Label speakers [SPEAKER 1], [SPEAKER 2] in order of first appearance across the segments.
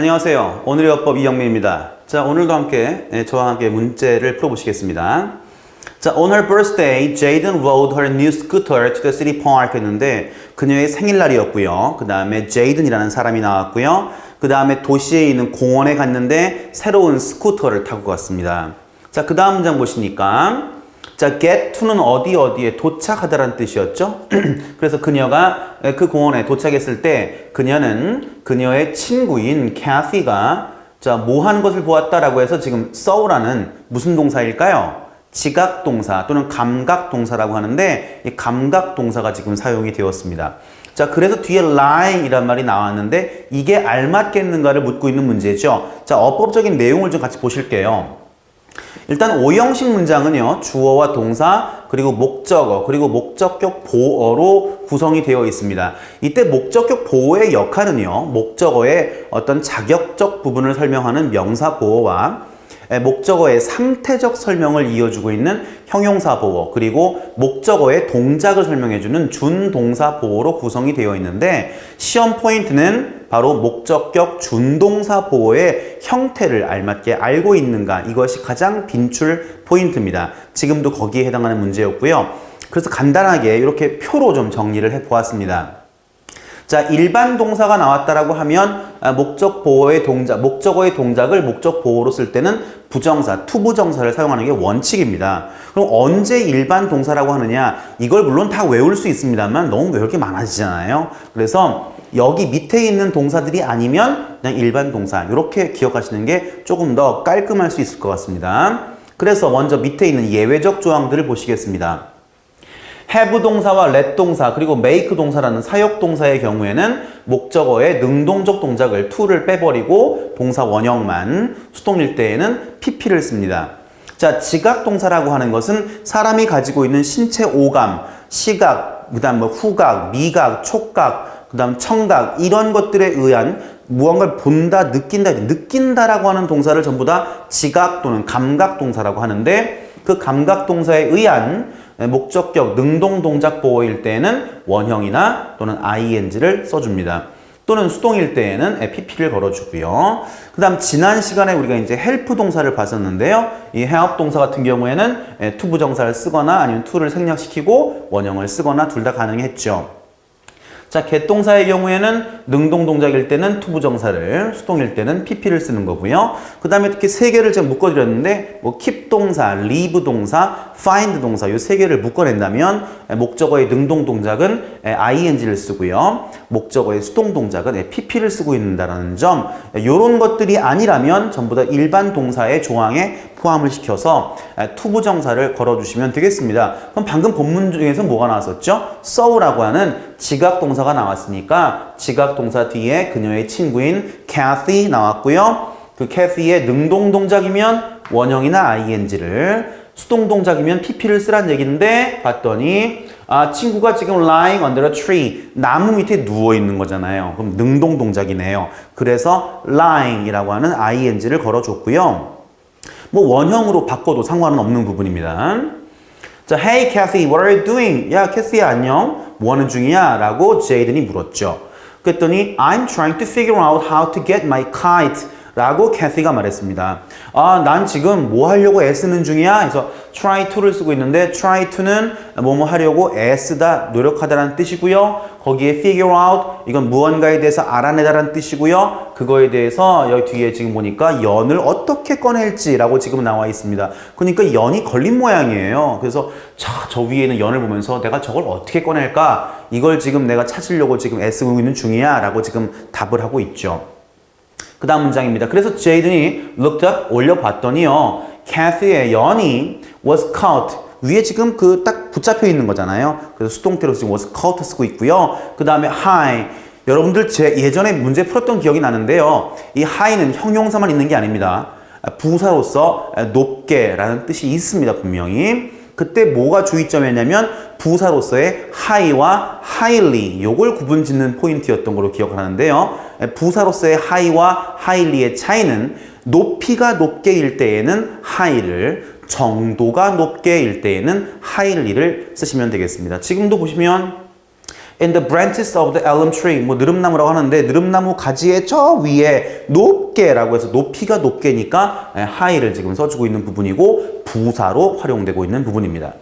[SPEAKER 1] 안녕하세요. 오늘의 어법 이영민입니다. 자, 오늘도 함께 예, 저와 함께 문제를 풀어보시겠습니다. 자, on her birthday, Jaden rode her new scooter to the city park 했는데 그녀의 생일날이었고요. 그 다음에 Jaden이라는 사람이 나왔고요. 그 다음에 도시에 있는 공원에 갔는데 새로운 스쿠터를 타고 갔습니다. 자, 그 다음 문장 보시니까 자, get to는 어디 어디에 도착하다라는 뜻이었죠. 그래서 그녀가 그 공원에 도착했을 때 그녀는 그녀의 친구인 캐시가 자, 뭐 하는 것을 보았다라고 해서 지금 saw라는 무슨 동사일까요? 지각 동사 또는 감각 동사라고 하는데 이 감각 동사가 지금 사용이 되었습니다. 자, 그래서 뒤에 lying이란 말이 나왔는데 이게 알맞겠는가를 묻고 있는 문제죠. 자, 어법적인 내용을 좀 같이 보실게요. 일단 오형식 문장은요 주어와 동사 그리고 목적어 그리고 목적격 보어로 구성이 되어 있습니다. 이때 목적격 보어의 역할은요 목적어의 어떤 자격적 부분을 설명하는 명사 보어와 목적어의 상태적 설명을 이어주고 있는 형용사 보어 그리고 목적어의 동작을 설명해주는 준동사 보어로 구성이 되어 있는데 시험 포인트는 바로 목적격 준동사 보어의 형태를 알맞게 알고 있는가 이것이 가장 빈출 포인트입니다. 지금도 거기에 해당하는 문제였고요. 그래서 간단하게 이렇게 표로 좀 정리를 해 보았습니다. 자, 일반 동사가 나왔다라고 하면 아, 목적 보호의 동작, 목적어의 동작을 목적 보호로 쓸 때는 부정사, 투부정사를 사용하는 게 원칙입니다. 그럼 언제 일반 동사라고 하느냐? 이걸 물론 다 외울 수 있습니다만 너무 외울 게 많아지잖아요. 그래서 여기 밑에 있는 동사들이 아니면 그냥 일반 동사 이렇게 기억하시는 게 조금 더 깔끔할 수 있을 것 같습니다. 그래서 먼저 밑에 있는 예외적 조항들을 보시겠습니다. Have 동사와 let 동사 그리고 make 동사라는 사역 동사의 경우에는 목적어의 능동적 동작을 to를 빼버리고 동사 원형만 수동일 때에는 pp를 씁니다. 자, 지각 동사라고 하는 것은 사람이 가지고 있는 신체 오감, 시각, 그다음 뭐 후각, 미각, 촉각, 그다음 청각 이런 것들에 의한 무언가를 본다, 느낀다, 느낀다라고 하는 동사를 전부 다 지각 또는 감각 동사라고 하는데 그 감각 동사에 의한 목적격 능동 동작 보호일 때에는 원형이나 또는 ing를 써줍니다. 또는 수동일 때에는 pp를 걸어주고요. 그 다음 지난 시간에 우리가 이제 help 동사를 봤었는데요. 이 help 동사 같은 경우에는 to 부정사를 쓰거나 아니면 to를 생략시키고 원형을 쓰거나 둘 다 가능했죠. 자, 개동사의 경우에는 능동 동작일 때는 투부정사를, 수동일 때는 pp를 쓰는 거고요. 그 다음에 이렇게 세 개를 제가 묶어드렸는데, 뭐 keep 동사, leave 동사, find 동사 이 세 개를 묶어낸다면 목적어의 능동 동작은 ing를 쓰고요. 목적어의 수동 동작은 pp를 쓰고 있다는 점, 이런 것들이 아니라면 전부 다 일반 동사의 조항에 포함을 시켜서 투부정사를 걸어주시면 되겠습니다. 그럼 방금 본문 중에서 뭐가 나왔었죠? sow라고 하는 지각 동사가 나왔으니까 지각 동사 뒤에 그녀의 친구인 Kathy 나왔고요. 그 Kathy의 능동 동작이면 원형이나 ing를 수동 동작이면 pp를 쓰란 얘기인데 봤더니 아, 친구가 지금 lying under a tree 나무 밑에 누워 있는 거잖아요. 그럼 능동 동작이네요. 그래서 lying이라고 하는 ing를 걸어줬고요. 뭐 원형으로 바꿔도 상관은 없는 부분입니다. 자, Hey Kathy, what are you doing? 야, 캐시야 안녕. 뭐 하는 중이야? 라고 제이든이 물었죠. 그랬더니 I'm trying to figure out how to get my kite. 라고 캐시가 말했습니다. 아, 난 지금 뭐 하려고 애쓰는 중이야? 그래서 try to를 쓰고 있는데 try to는 뭐뭐 하려고 애쓰다, 노력하다라는 뜻이고요. 거기에 figure out 이건 무언가에 대해서 알아내다라는 뜻이고요. 그거에 대해서 여기 뒤에 지금 보니까 연을 어떻게 꺼낼지라고 지금 나와 있습니다. 그러니까 연이 걸린 모양이에요. 그래서 자, 저 위에 있는 연을 보면서 내가 저걸 어떻게 꺼낼까? 이걸 지금 내가 찾으려고 지금 애쓰고 있는 중이야 라고 지금 답을 하고 있죠. 그 다음 문장입니다. 그래서 제이든이 looked up 올려봤더니요. 캐시의 연이 was caught 위에 지금 그 딱 붙잡혀 있는 거잖아요. 그래서 수동태로 지금 was caught 쓰고 있고요. 그 다음에 high 여러분들 제 예전에 문제 풀었던 기억이 나는데요. 이 high는 형용사만 있는 게 아닙니다. 부사로서 높게라는 뜻이 있습니다. 분명히. 그때 뭐가 주의점이었냐면 부사로서의 high와 highly 요걸 구분 짓는 포인트였던 걸로 기억하는데요. 부사로서의 high와 highly의 차이는 높이가 높게일 때에는 high를 정도가 높게일 때에는 highly를 쓰시면 되겠습니다. 지금도 보시면 in the branches of the elm tree. 뭐 느릅나무라고 하는데 느릅나무 가지의 저 위에 높게라고 해서 높이가 높게니까 예, high를 지금 써주고 있는 부분이고 부사로 활용되고 있는 부분입니다.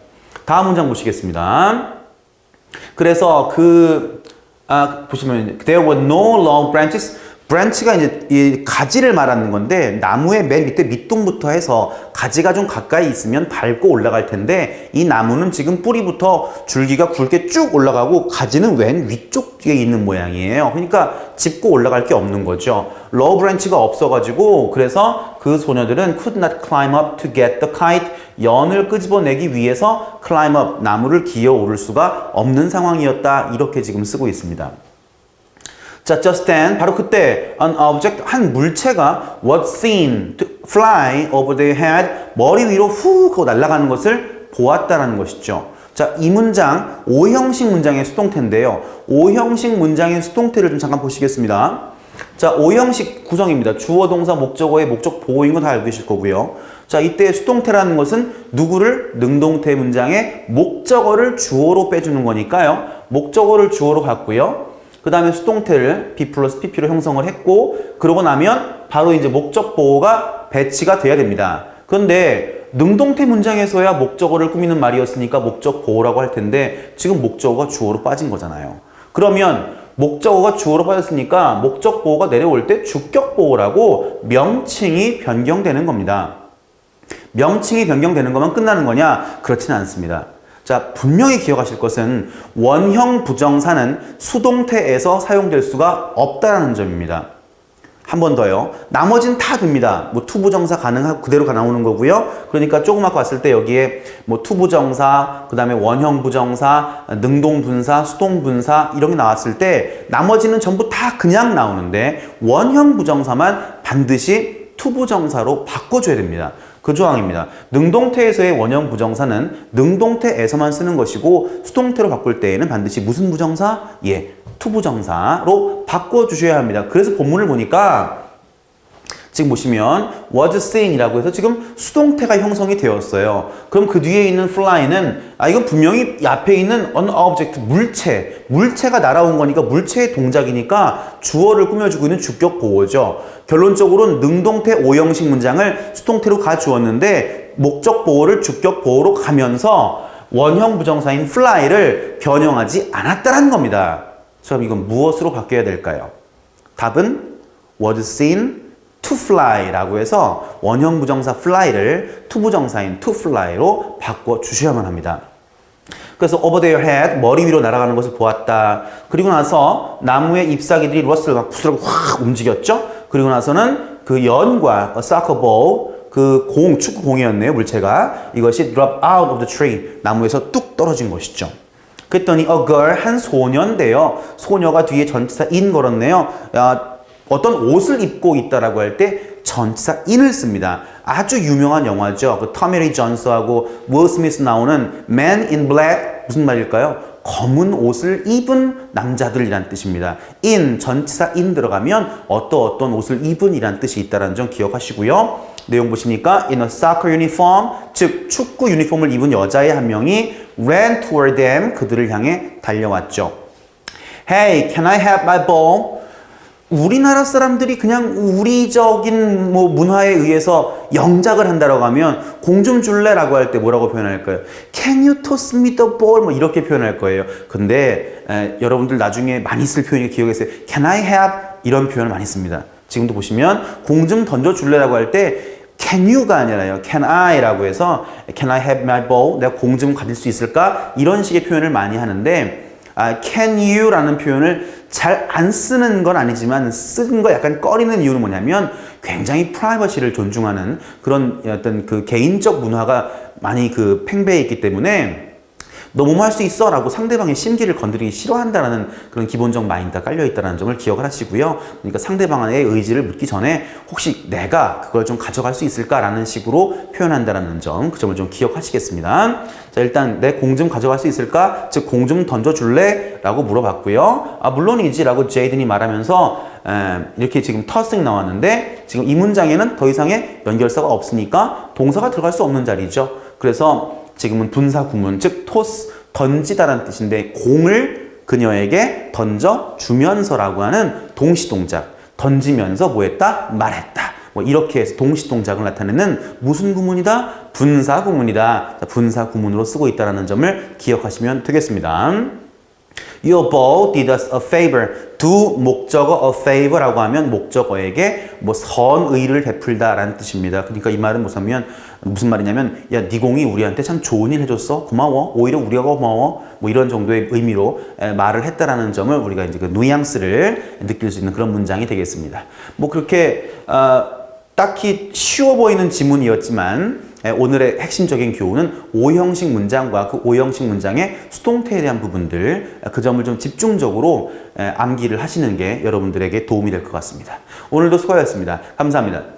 [SPEAKER 1] 다음 문장 보시겠습니다. 그래서 그, 아, 보시면, there were no long branches. 브랜치가 이제 이 가지를 말하는 건데 나무의 맨 밑에 밑둥부터 해서 가지가 좀 가까이 있으면 밟고 올라갈 텐데 이 나무는 지금 뿌리부터 줄기가 굵게 쭉 올라가고 가지는 왼 위쪽에 있는 모양이에요. 그러니까 짚고 올라갈 게 없는 거죠. 로우 브랜치가 없어가지고 그래서 그 소녀들은 could not climb up to get the kite 연을 끄집어내기 위해서 climb up 나무를 기어 오를 수가 없는 상황이었다 이렇게 지금 쓰고 있습니다. 자, just then 바로 그때 an object 한 물체가 was seen to fly over their head 머리 위로 후 하고 날아가는 것을 보았다라는 것이죠. 자, 이 문장 오형식 문장의 수동태인데요. 오형식 문장의 수동태를 좀 잠깐 보시겠습니다. 자, 오형식 구성입니다. 주어, 동사, 목적어의 목적 보호인 거 다 알고 계실 거고요. 자, 이때 수동태라는 것은 누구를 능동태 문장의 목적어를 주어로 빼주는 거니까요. 목적어를 주어로 갖고요. 그 다음에 수동태를 B 플러스 PP로 형성을 했고 그러고 나면 바로 이제 목적 보호가 배치가 돼야 됩니다. 그런데 능동태 문장에서야 목적어를 꾸미는 말이었으니까 목적 보호라고 할 텐데 지금 목적어가 주어로 빠진 거잖아요. 그러면 목적어가 주어로 빠졌으니까 목적 보호가 내려올 때 주격 보호라고 명칭이 변경되는 겁니다. 명칭이 변경되는 것만 끝나는 거냐? 그렇지는 않습니다. 자, 분명히 기억하실 것은 원형 부정사는 수동태에서 사용될 수가 없다라는 점입니다. 한 번 더요. 나머지는 다 됩니다. 뭐 투부정사 가능하고 그대로 나오는 거고요. 그러니까 조금 아까 봤을 때 여기에 뭐 투부정사, 그다음에 원형 부정사, 능동 분사, 수동 분사 이런 게 나왔을 때 나머지는 전부 다 그냥 나오는데 원형 부정사만 반드시 투부정사로 바꿔줘야 됩니다. 그 조항입니다. 능동태에서의 원형 부정사는 능동태에서만 쓰는 것이고 수동태로 바꿀 때에는 반드시 무슨 부정사? 예, 투부정사로 바꿔주셔야 합니다. 그래서 본문을 보니까 지금 보시면 was seen이라고 해서 지금 수동태가 형성이 되었어요. 그럼 그 뒤에 있는 fly는 아 이건 분명히 이 앞에 있는 an object 물체 물체가 날아온 거니까 물체의 동작이니까 주어를 꾸며주고 있는 주격 보호죠. 결론적으로는 능동태 오형식 문장을 수동태로 가주었는데 목적 보호를 주격 보호로 가면서 원형 부정사인 fly를 변형하지 않았다는 겁니다. 그럼 이건 무엇으로 바뀌어야 될까요? 답은 was seen to fly라고 해서 원형 부정사 fly를 to 부정사인 to fly로 바꿔 주셔야만 합니다. 그래서 over their head 머리 위로 날아가는 것을 보았다. 그리고 나서 나무의 잎사귀들이 러스를 막 부스러고 확 움직였죠. 그리고 나서는 그 연과 soccer ball 그 공, 축구 공이었네요, 물체가. 이것이 drop out of the tree. 나무에서 뚝 떨어진 것이죠. 그랬더니 a girl, 한 소녀인데요. 소녀가 뒤에 전치사 in 걸었네요. 야, 어떤 옷을 입고 있다라고 할 때 전치사 in을 씁니다. 아주 유명한 영화죠. 그 터미리 존스하고 윌 스미스 나오는 Man in Black 무슨 말일까요? 검은 옷을 입은 남자들이란 뜻입니다. in 전치사 in 들어가면 어떤 어떤 옷을 입은이란 뜻이 있다는 점 기억하시고요. 내용 보시니까 in a soccer uniform 즉 축구 유니폼을 입은 여자의 한 명이 ran toward them 그들을 향해 달려왔죠. Hey, can I have my ball? 우리나라 사람들이 그냥 우리적인 뭐 문화에 의해서 영작을 한다라고 하면 공 좀 줄래라고 할 때 뭐라고 표현할까요? Can you toss me the ball? 뭐 이렇게 표현할 거예요. 근데 에, 여러분들 나중에 많이 쓸 표현이 기억했어요. Can I have? 이런 표현을 많이 씁니다. 지금도 보시면 공 좀 던져 줄래라고 할 때 can you가 아니라요. can I라고 해서 can I have my ball? 내가 공 좀 가질 수 있을까? 이런 식의 표현을 많이 하는데 아, can you라는 표현을 잘 안 쓰는 건 아니지만 쓰는 거 약간 꺼리는 이유는 뭐냐면 굉장히 프라이버시를 존중하는 그런 어떤 그 개인적 문화가 많이 그 팽배해 있기 때문에 너 뭐뭐 할 수 있어? 라고 상대방의 심기를 건드리기 싫어한다라는 그런 기본적 마인드가 깔려있다는 점을 기억을 하시고요. 그러니까 상대방의 의지를 묻기 전에 혹시 내가 그걸 좀 가져갈 수 있을까라는 식으로 표현한다는 점, 그 점을 좀 기억하시겠습니다. 자, 일단 내 공 좀 가져갈 수 있을까? 즉, 공 좀 던져줄래? 라고 물어봤고요. 아, 물론이지. 라고 제이든이 말하면서 에, 이렇게 지금 터싱 나왔는데 지금 이 문장에는 더 이상의 연결사가 없으니까 동사가 들어갈 수 없는 자리죠. 그래서 지금은 분사 구문, 즉 토스 던지다라는 뜻인데 공을 그녀에게 던져 주면서라고 하는 동시 동작. 던지면서 뭐 했다? 말했다. 뭐 이렇게 해서 동시 동작을 나타내는 무슨 구문이다? 분사 구문이다. 자, 분사 구문으로 쓰고 있다는 점을 기억하시면 되겠습니다. Your bow did us a favor. 두 목적어 a favor라고 하면 목적어에게 뭐 선의를 베풀다라는 뜻입니다. 그러니까 이 말은 뭐냐면 무슨 말이냐면 야, 네 공이 우리한테 참 좋은 일 해줬어. 고마워. 오히려 우리가 고마워. 뭐 이런 정도의 의미로 에, 말을 했다라는 점을 우리가 이제 그 뉘앙스를 느낄 수 있는 그런 문장이 되겠습니다. 뭐 그렇게 어, 딱히 쉬워 보이는 지문이었지만 에, 오늘의 핵심적인 교훈은 오형식 문장과 그 오형식 문장의 수동태에 대한 부분들 에, 그 점을 좀 집중적으로 에, 암기를 하시는 게 여러분들에게 도움이 될 것 같습니다. 오늘도 수고하셨습니다. 감사합니다.